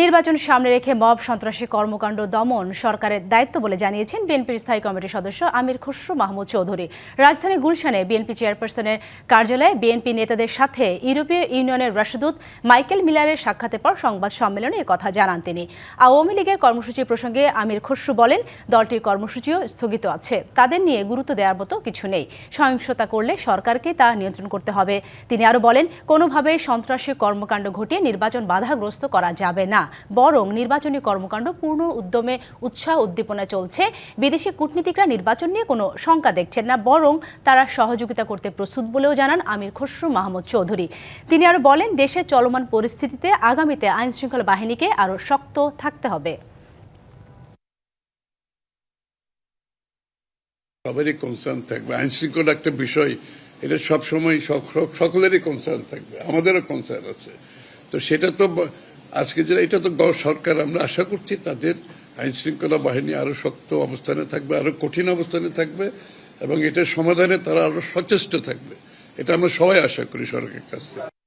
নির্বাচন সামনে রেখে মব সন্ত্রাসী কর্মকাণ্ড দমন সরকারের দায়িত্ব বলে জানিয়েছেন বিএনপির স্থায়ী কমিটির সদস্য আমির খসরু মাহমুদ চৌধুরী। রাজধানী গুলশানে বিএনপি চেয়ারপারসনের কার্যালয়ে বিএনপি নেতাদের সাথে ইউরোপীয় ইউনিয়নের রাষ্ট্রদূত মাইকেল মিলারের সাক্ষাতের পর সংবাদ সম্মেলনে কথা জানান তিনি। আওয়ামী লীগের কর্মসূচি প্রসঙ্গে আমির খসরু বলেন, দলটির কর্মসূচিও স্থগিত আছে। তাদের নিয়ে গুরুত্ব দেওয়ার মতো কিছু নেই। সহিংসতা করলে সরকারকে তা নিয়ন্ত্রণ করতে হবে। তিনি আরও বলেন, কোনোভাবেই সন্ত্রাসী কর্মকাণ্ড ঘটিয়ে নির্বাচন বাধাগ্রস্ত করা যাবে না। বরং নির্বাচনী কর্মকাণ্ড পূর্ণ উদ্যমে উৎসাহ উদ্দীপনা চলছে। বিদেশি কূটনীতিকরা নির্বাচন নিয়ে কোনো শঙ্কা দেখছেন না, বরং তারা সহযোগিতা করতে প্রস্তুত বলেও জানান আমির খসরু মাহমুদ চৌধুরী। তিনি আরও বলেন দেশের চলমান পরিস্থিতিতে আগামীতে আইন শৃঙ্খলা বাহিনীকে আরও শক্ত থাকতে হবে। সবারই কনসার্ন থাকবে। আইন শৃঙ্খলা একটা বিষয়, এটা সবসময় সক- সকলেরই কনসার্ন থাকবে, আমাদেরও কনসার্ন আছে। তো সেটা তো আজকে যে এটা তো সরকার, আমরা আশা করছি তাদের আইন শৃঙ্খলা বাহিনী আরও শক্ত অবস্থানে থাকবে, আরও কঠিন অবস্থানে থাকবে, এবং এটা সমাধানে তারা আরও সচেষ্ট থাকবে। এটা আমরা সবাই আশা করি সরকারের কাছ থেকে।